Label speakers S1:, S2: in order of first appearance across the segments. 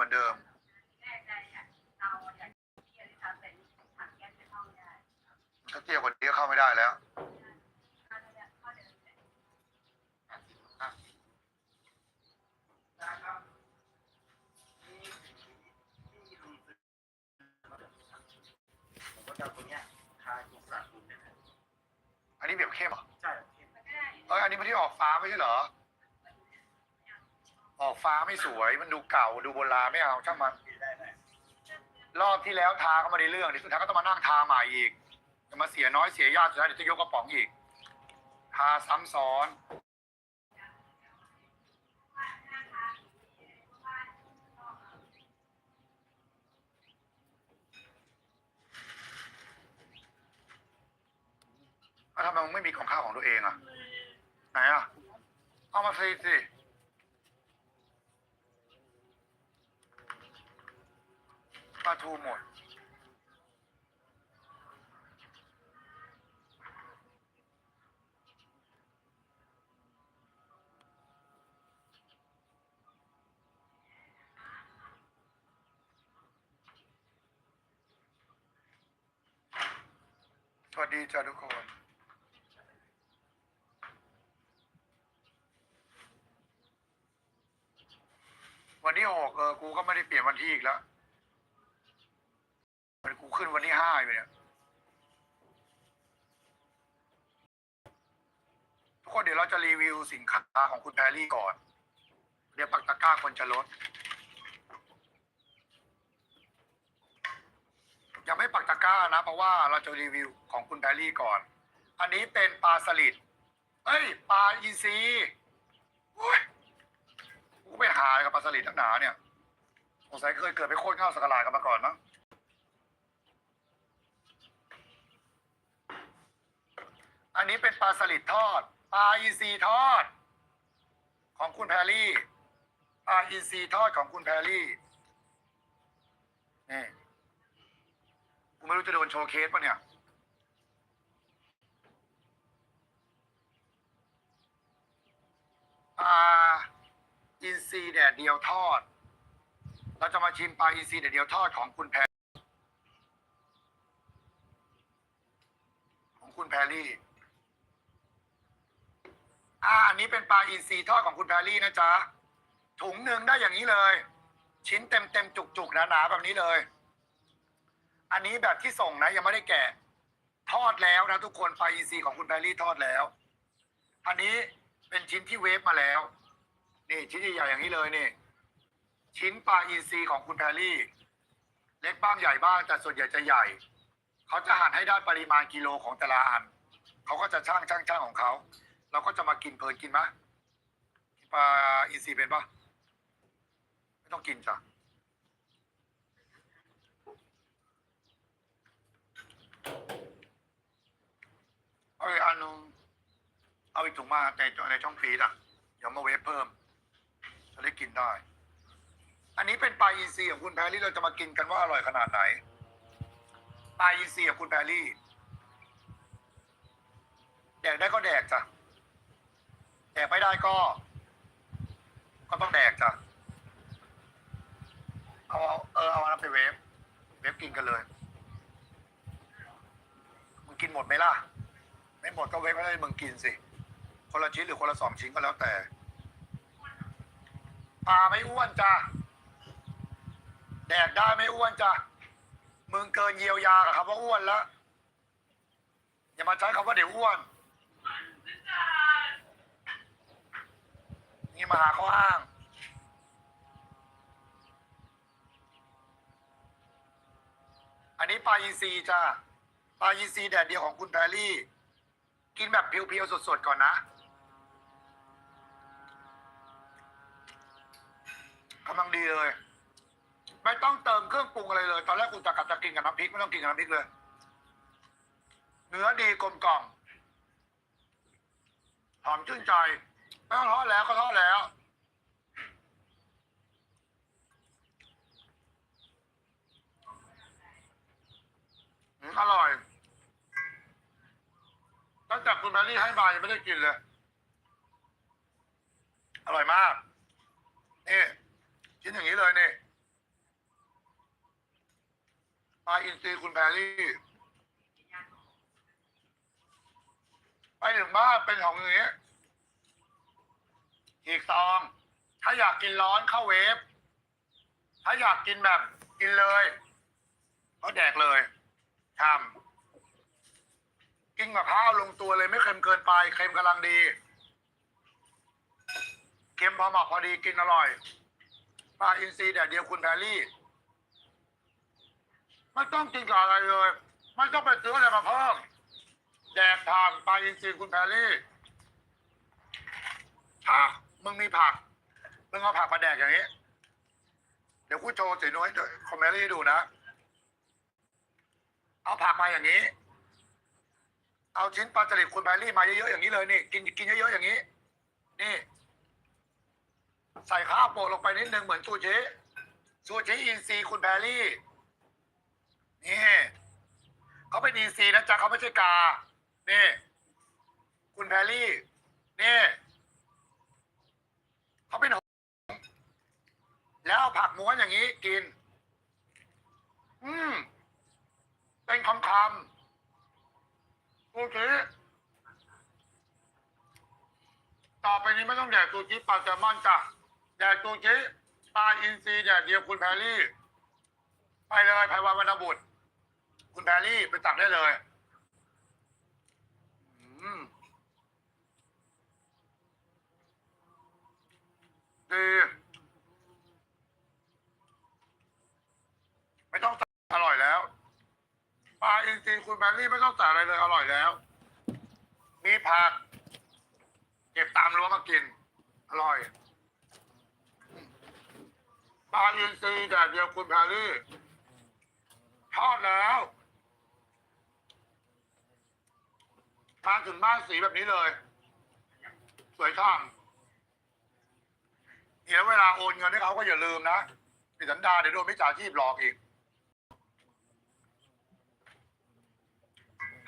S1: เหมือนเดิมถ้าเตี้ยกว่านี้ก็เข้าไม่ได้แล้ว
S2: ผมก็จะเอาตัวเนี้ยทาตรงสระผมเนี่ยนะ
S1: อันนี้แบบเข้มเหรอ
S2: ใช่
S1: เอออันนี้มันที่ออกฟ้าไม่ใช่เหรอ ออกฟ้าไม่สวยมันดูเก่าดูโบราณไม่เอาช่างมันรอบที่แล้วทาก็ไม่ได้เรื่องเดี๋ยวสุดท้ายก็ต้องมานั่งทาใหม่อีกจะมาเสียน้อยเสียยากสุดท้ายเดี๋ยวจะยกกระป๋องอีกทาซ้ำซ้อนทำไมมึงไม่มีของข้าวของตัวเองอะ ไหนอะ เอามาสิสิ ปลาทูหมด สวัสดีจ้าทุกคนวันที่หกเออ กูก็ไม่ได้เปลี่ยนวันที่อีกแล้ว ขึ้นวันที่ห้าอยู่เนี่ยทุกคนเดี๋ยวเราจะรีวิวสินค้าของคุณแพรรี่ก่อน เดี๋ยวปักตะกร้าคนจะลด ยังไม่ปักตะกร้านะ เพราะว่าเราจะรีวิวของคุณแพรรี่ก่อน อันนี้เป็นปลาสลิดเอ้ย ปลาอินทรีโอ้ยกูไปหากับปลาสลิดทั้งหนาเนี่ยสงสัยเคยเกิดไปโค่นข้าวสักหลาดกันมาก่อนมั้ง อันนี้เป็นปลาสลิดทอด ปลาอินทรีทอด ของคุณแพรรี่ ปลาอินทรีทอดของคุณแพรรี่นี่กูไม่รู้จะโดนโชว์เคสป่ะเนี่ย ปลาอินทรีแดดเดียวทอด เราจะมาชิมปลาอินทรีแดดเดียวทอดของคุณแพรของคุณแพรรี่ อ่าอันนี้เป็นปลาอินทรีทอดของคุณแพรรี่นะจ๊ะ ถุงหนึ่งได้อย่างนี้เลย ชิ้นเต็มเต็มจุกจุกๆหนาแบบนี้เลย อันนี้แบบที่ส่งนะ ยังไม่ได้แกะ ทอดแล้วนะทุกคนปลาอินทรีของคุณแพรรี่ทอดแล้ว อันนี้เป็นชิ้นที่เวฟมาแล้ว นี่ชิ้นใหญ่อย่างนี้เลยนี่ ชิ้นปลาอินทรีของคุณแพรรี่ เล็กบ้างใหญ่บ้างแต่ส่วนใหญ่จะใหญ่ เขาจะหั่นให้ได้ปริมาณกิโลของแต่ละอัน เขาก็จะช่างช่างช่างของเขา เราก็จะมากินเพลินกินไหมกินปลาอินทรีเป็นปะไม่ต้องกินจ้ะเอาอีกอันนึงเอาอีกถุงมาในในช่องฟีดอะเดี๋ยวมาเวฟเพิ่ม จะได้กินได้ อันนี้เป็นปลาอินทรีของคุณแพรรี่เราจะมากินกันว่าอร่อยขนาดไหนปลาอินทรีของคุณแพรรี่แดกได้ก็แดกจ้ะ แดกไม่ได้ก็ ก็ต้องแดกจ้ะเอาเอาเออเอาอันนั้นไปเวฟเวฟกินกันเลยมึงกินหมดไหมล่ะ ไม่หมดก็เวฟให้มึงกินสิคนละชิ้นหรือคนละสองชิ้นก็แล้วแต่ปลาไม่อ้วนจ้ะแดกได้ไม่อ้วนจ้ะมึงเกินเยียวยากับคำว่าอ้วนแล้วอย่ามาใช้คำว่าเดี๋ยวอ้วน นี่มาหาข้ออ้าง อันนี้ปลาอินทรีจ้ะปลาอินทรีแดดเดียวของคุณแพรรี่ กินแบบเพียวๆ สดๆ ก่อนนะ กำลังดีเลย ไม่ต้องเติมเครื่องปรุงอะไรเลย ตอนแรกกูจะกัดจะกินกับน้ำพริก ไม่ต้องกินกับน้ำพริกเลย เนื้อดีกลมกล่อมหอมชื่นใจ ไม่ต้องทอดแล้วก็ทอดแล้ว อืมอร่อยตั้งแต่คุณแพรรี่ให้มายังไม่ได้กินเลย อร่อยมาก นี่ชิ้นอย่างนี้เลยนี่ลาอินทรีคุณแพรรี่ไปถึงบ้านเป็นของอย่างนี้ อีกซอง ถ้าอยากกินร้อนเข้าเวฟ ถ้าอยากกินแบบกินเลย ก็แดกเลยทำกินกับข้าวลงตัวเลยไม่เค็มเกินไป เค็มกำลังดี เค็มพอเหมาะพอดีกินอร่อยปลาอินทรีแดดเดียวคุณแพรรี่ ไม่ต้องกินกับอะไรเลย ไม่ต้องไปซื้ออะไรมาเพิ่มแดกทานปลาอินทรีคุณแพรรี่ผัก มึงมีผัก มึงเอาผักมาแดกอย่างนี้ เดี๋ยวกูโชว์สีนุ้ยคอมเมนต์ให้ดูนะ เอาผักมาอย่างนี้ เอาชิ้นปลาสลิดคุณแพรรี่มาเยอะๆอย่างนี้เลยนี่ กินกินเยอะๆอย่างนี้ นี่ ใส่ข้าวโปะลงไปนิดนึงเหมือนซูชิซูชิอินทรีคุณแพรรี่ นี่เขาเป็นอินทรีนะจ๊ะเขาไม่ใช่กา นี่ คุณแพรรี่ นี่ เขาเป็นหงแล้วผักม้วนอย่างนี้กิน อืม เป็นคำคำๆซูชิต่อไปนี้ไม่ต้องแดกซูชิปลาแซลมอนจ้ะแดกซูชิปลาอินทรีแดดเดียวคุณแพรรี่ ไปเลยไพวันวรรณบุตร คุณแพรรี่ไปตักได้เลยอืม ดีไม่ต้องใส่อร่อยแล้วปลาอินทรีย์คุณแพรรี่ไม่ต้องใส่อะไรเลยอร่อยแล้ว มีผัก เก็บตามรั้วมากิน อร่อยปลาอินทรีย์แดดเดียวคุณแพรรี่ทอดแล้วมาถึงบ้านสีแบบนี้เลย สวยช่าง เดี๋ยวเวลาโอนเงินให้เขาก็อย่าลืมนะติดสันดาเดี๋ยวโดนมิจฉาชีพหลอกอีก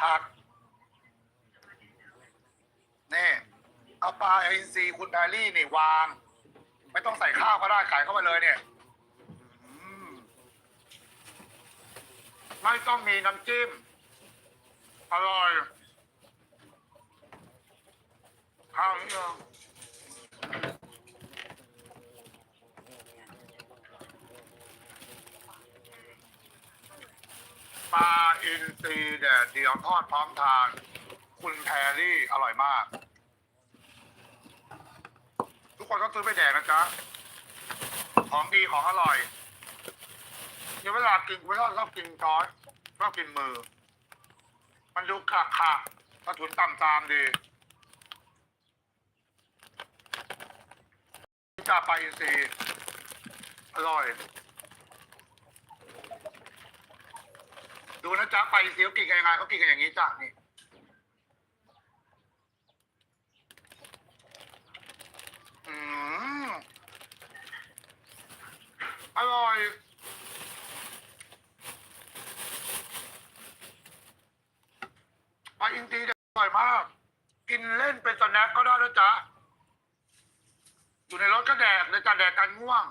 S1: ผักนี่เอาปลาเอ็นซีคุณแพรรี่นี่วาง ไม่ต้องใส่ข้าวก็ได้ขายเข้าไปเลยเนี่ยไม่ต้องมีน้ำจิ้ม อร่อยข้าวนี่ยัง ปลาอินทรีแดดเดียวทอดพร้อมทาน คุณแพรรี่อร่อยมาก ทุกคนก็ซื้อไปแดกนะจ๊ะ ของดีของอร่อยเวเวลากินไม่ชอบชอบกินช้อนชอบกินมือ มันดูขะขะกระถุนต่ำตามดีจ่าไปอินทรีอร่อย ดูนะจ๊ะไปอินทรีย์เขากินกันยังไงเขากินกันอย่างนี้จ้ะนี่อืมอร่อยปลาอินทรีอร่อยมาก กินเล่นเป็นสแน็คก็ได้นะจ๊ะอยู่ในรถก็แดกเลยจ้ะแดกกันง่วง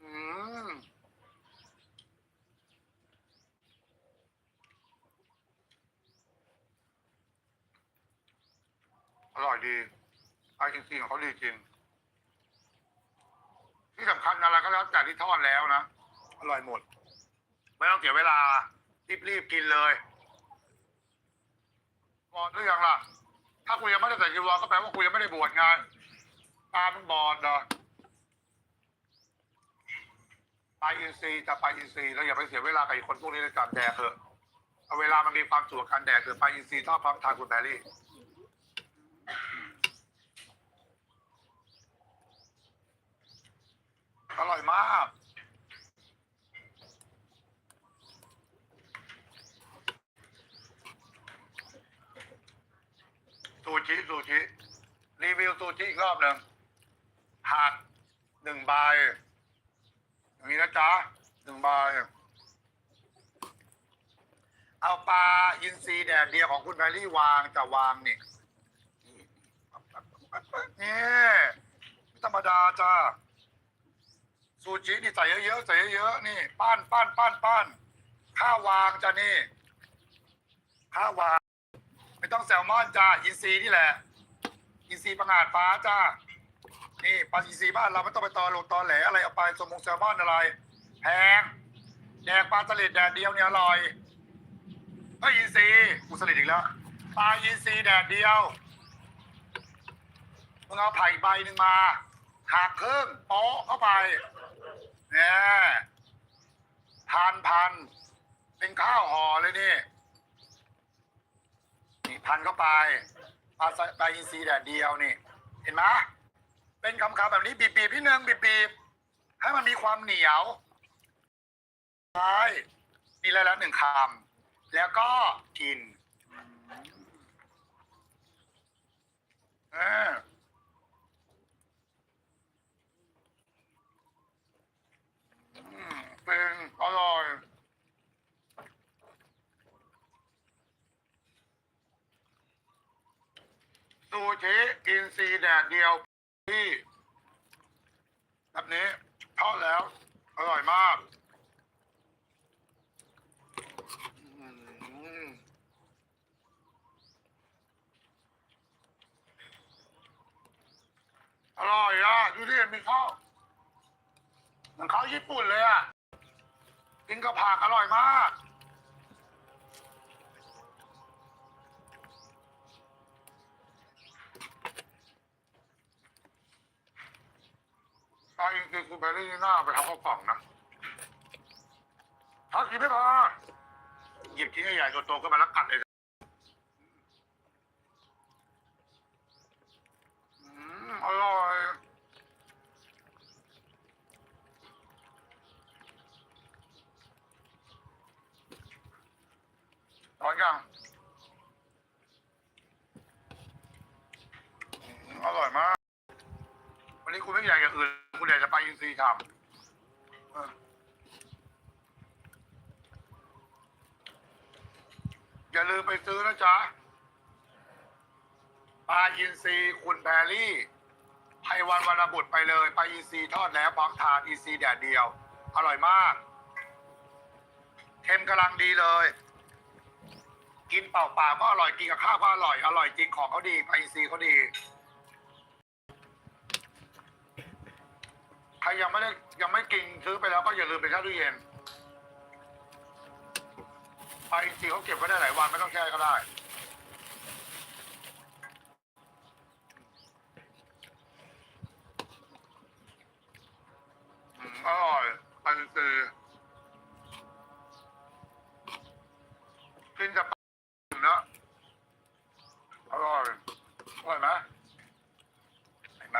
S1: อืม อร่อยดีปลาอินทรีของเขาดีจริง ที่สำคัญอะไรก็แล้วแต่ที่ทอดแล้วนะ อร่อยหมด ไม่ต้องเสียเวลา รีบๆกินเลยบอดหรือยังล่ะ ถ้าคุณยังไม่ได้ใส่จีวรก็แปลว่าคุณยังไม่ได้บวชไงตามันบอดเหรอไปอินทรีจะไปอินทรีแล้วอย่าไปเสียเวลากับคนพวกนี้เลยจับแดกเถอะเอาเวลามันมีความสุขกับการแดกเถอะไปอินทรีย์ทอดพร้อมทานคุณแพรรี่ อร่อยมาก ซูชิ ซูชิ รีวิวซูชิอีกรอบหนึ่งผักหนึ่งใบอย่างนี้นะจ๊ะหนึ่งใบเอาปลาอินทรีแดดเดียวของคุณแพรรี่วางจะวางนี่นี่ไม่ธรรมดาจ้า ซูชินี่ใส่เยอะๆใส่เยอะๆนี่ป้านป้านป้านป้านข้าววางจ้ะนี่ข้าววาง ไม่ต้องแซลมอนจ้าอินซีนี่แหละ อินซีประงาดฟ้าจ้านี่ปลาอินซีบ้านเราไม่ต้องไปตอลงตอแหลอะไรเอาไปสมงแซลมอนอะไรแพงแดกปลาสลิดแดดเดียวเนี่ยอร่อยเฮ้ยอินซีกูสลิดอีกแล้วปลาอินซีแดดเดียวมึงเอาไผ่ใบหนึ่งมาหักครึ่งโป๊ะเข้าไป เนี่ยพันพัน เป็นข้าวห่อเลยนี่ นี่พันเข้าไปปลาปลาอินทรีแดดเดียวนี่ เห็นไหมเป็นคำๆแบบนี้บีบๆพี่นึงบีบๆให้มันมีความเหนียวใช่มีอะไรแล้วหนึ่งคำแล้วก็กินเอออืมเป็นอร่อย ซู ชิอินซีแดดเดียวที่ แบบนี้ทอดแล้ว อร่อยมากอร่อยอะดูดิมีข้าวเหมือนข้าวญี่ปุ่นเลยอะกินกับผักอร่อยมาก ตอนจริงๆคุณแบรี่นี่น่าเอาไปทำข้าวกล่องนะถ้ากินไม่พอหยิบชิ้นใหญ่ๆโตๆก็มาแล้วกัดเลยอืมอร่อยอร่อยยังอืมอร่อยมาก วันนี้คุณไม่อยากอย่างอื่น อยากจะไปอินซีย์ทำเอออย่าลืมไปซื้อนะจ๊ะปลาอินซีย์คุณแพรรี่ไพวันวรรณบุตรไปเลยปลาอินซีย์ทอดแล้วพร้อมทานอินซีย์แดดเดียว อร่อยมากเค็มกำลังดีเลย กินเปล่าๆก็อร่อยกินกับข้าวก็อร่อย อร่อยจริงของเขาดีปลาอินซีย์เขาดี รยังไม่ได้ยังไม่กินซื้อไปแล้วก็อย่าลืมไปแช่ตู้เย็นไปจริงๆเขาเก็บไว้ได้หลายวันไม่ต้องแช่ก็ได้อืมอร่อยไปซื้อกินกับปลาเนอะอร่อยอร่อยไหมเห็นไหม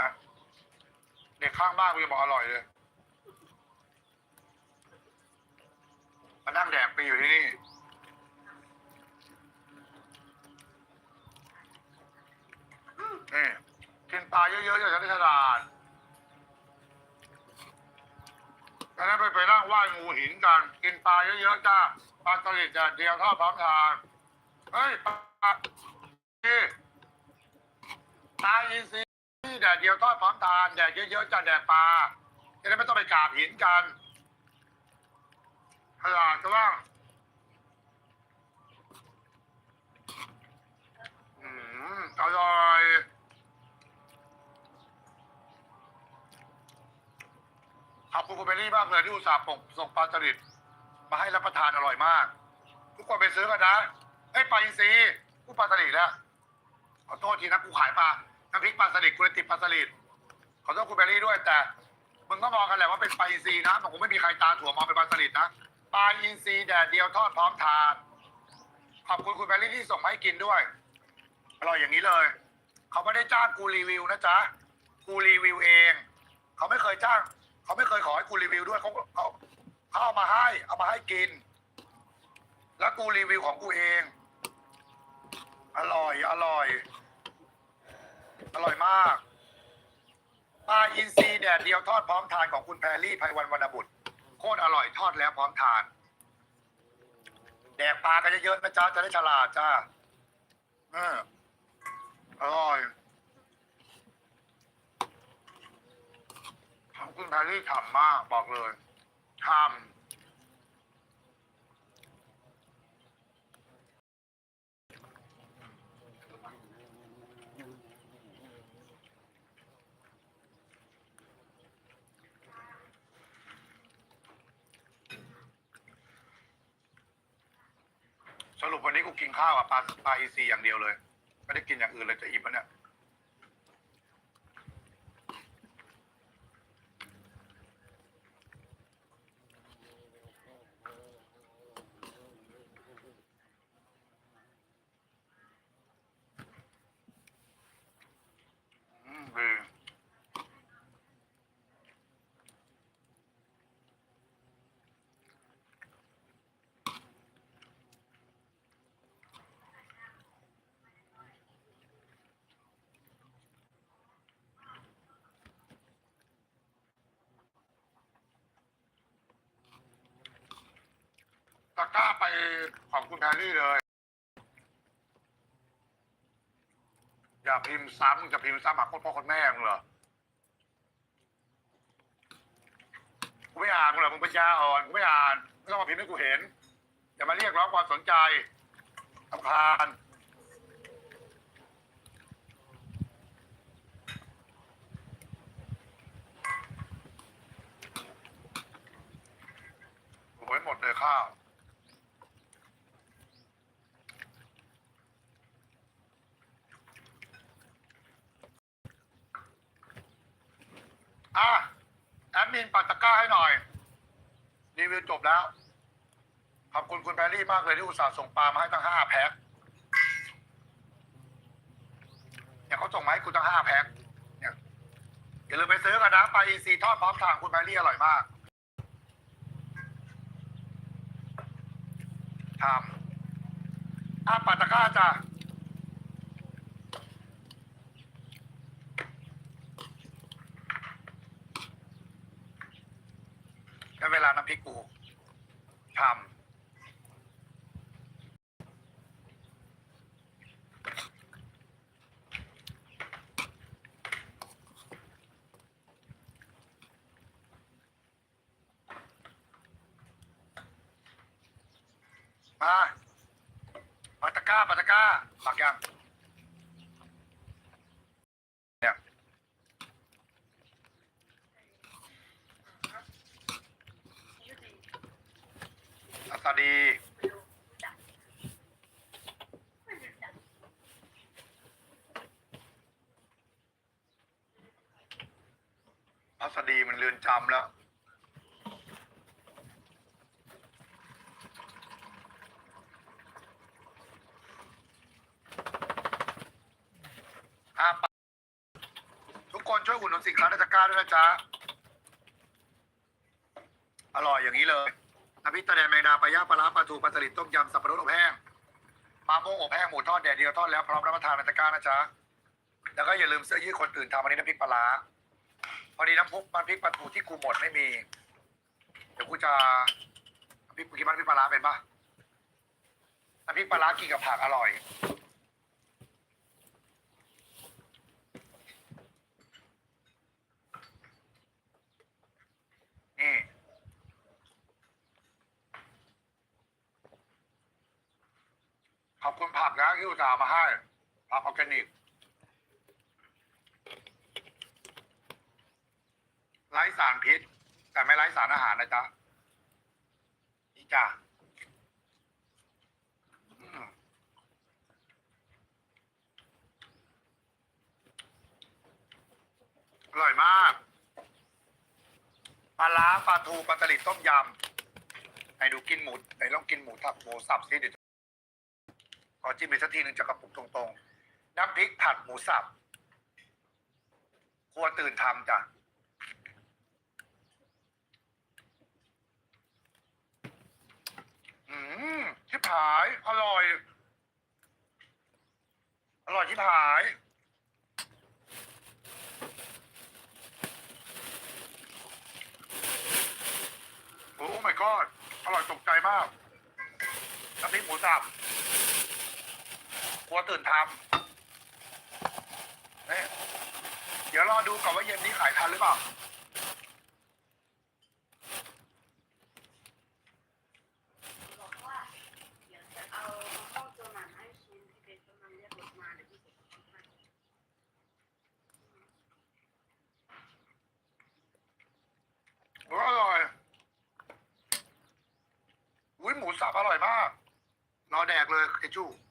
S1: เด็กข้างบ้านกูยังบอกอร่อยเลย มานั่งแดกไปอยู่ที่นี่ นี่กินปลาเยอะๆจะได้ฉลาดดังนั้นไปไปนั่งไหว้งูหินกัน กินปลาเยอะๆจ้าปลาสลิดแดดเดียวทอดพร้อมทานเฮ้ยปลาที่ปลาอินทรี ดดเดียวทอดพร้อมทานแดดเยอะๆจะแดดปลาจะได้ไม่ต้องไปกราบหินกันขลาดก็ว่างอืมอร่อยขอบคุณคุณเบลลี่มากเลยที่อุตส่าห์ส่งส่งปลาสลิดมาให้รับประทานอร่อยมาก ทุกคนไปซื้อกันนะเฮ้ยปลาอินทรีกูปลาสลิดแล้วขอโทษทีนะกูขายปลา น้ำพริกปลาสลิดกูเลยติดปลาสลิดขอโทษคุณแบรี่ด้วยแต่มึงก็มองกันแหละว่าเป็นปลาอินทรีนะมันคงไม่มีใครตาถั่วมองเป็นปลาสลิดนะปลาอินทรีแดดเดียวทอดพร้อมทานขอบคุณคุณแบรี่ที่ส่งมาให้กินด้วยอร่อยอย่างนี้เลยเขาไม่ได้จ้างกูรีวิวนะจ๊ะกูรีวิวเองเขาไม่เคยจ้างเขาไม่เคยขอให้กูรีวิวด้วยเขาเขาเขาเอามาให้เอามาให้กิน แล้วกูรีวิวของกูเอง อร่อย อร่อย อร่อยมากปลาอินทรีแดดเดียวทอดพร้อมทานของคุณแพรรี่ไพวันวรรณบุตร โคตรอร่อยทอดแล้วพร้อมทาน แดกปลากันเยอะๆนะจ๊ะจะได้ฉลาดจ้าเอออร่อยคุณแพรรี่ฉ่ำมากบอกเลยฉ่ำ สรุปวันนี้กูกินข้าวกับปลาปลาอีซีอย่างเดียวเลย ไม่ได้กินอย่างอื่นเลยจะอิ่มปะเนี่ย อืมดี ตะกร้าไปของคุณแพรรี่เลย อย่าพิมพ์ซ้ำจะพิมพ์ซ้ำหาคนพ่อคนแม่มึงเหรอกูไม่อ่านมึงเหรอมึงปัญญาอ่อนกูไม่อ่านไม่ต้องมาพิมพ์ให้กูเห็น อย่ามาเรียกร้องความสนใจทำคาญโอ้ยหมดเลยข้าว อะแอดมินปัดตะกร้าให้หน่อย รีวิวจบแล้ว ขอบคุณคุณแพรรี่มากเลยที่อุตส่าห์ส่งปลามาให้ตั้งห้าแพ็คเนี่ยเขาส่งมาให้คุณตั้งห้าแพ็คเนี่ยอย่าลืมไปซื้อกันนะปลาอีซีทอดพร้อมทางคุณแพรรี่อร่อยมากทำอะปัดตะกร้าจ้ะ แล้วเวลาน้ำพริกกูทำมาปัตตะกร้าปัตตะกร้าปักยังเนี่ยอัสดี พัสดีมันเรือนจำแล้ว อะปทุกคนช่วยอุดหนุนสินค้าในตะกร้าด้วยนะจ๊ะ อร่อยอย่างนี้เลยน้ำพริกตะแดงแมงดาปลาย่างปลาร้าปลาทูปลาสลิดต้มยำสับปะรดอบแห้งปลาโมงอบแห้งหมูทอดแดดเดียวทอดแล้วพร้อมรับประทานในตะกร้านะจ๊ะ แล้วก็อย่าลืมเสื้อยืดคนตื่นทำวันนี้น้ำพริกปลาร้า พอดีน้ำพุมันพริกปลาทูที่กูหมดไม่มี เดี๋ยวกูจะน้ำพริกกินน้ำพริกปลาร้าเป็นปะน้ำพริกปลาร้ากินกับผักอร่อย นี่ขอบคุณผักนะที่อุตส่าห์มาให้ผักออร์แกนิก ไร้สารพิษ แต่ไม่ไร้สารอาหารนะจ๊ะนี่จ้ะอร่อยมากปลาร้าปลาทูปลาตลิดต้มยำไหนดูกินหมูไหนลองกินหมูทับหมูสับซิเดี๋ยวจะขอจิ้มไปสักทีหนึ่งจะกระปุกตรงๆ น้ำพริกผัดหมูสับครัวตื่นทำจ้ะ อืมชิบหาย อร่อย อร่อยชิบหาย โอ้ my god อร่อยตกใจมากน้ำพริกหมูสับครัวตื่นทำเนี่ยเดี๋ยวรอดูก่อนว่าเย็นนี้ขายทันหรือเปล่า อร่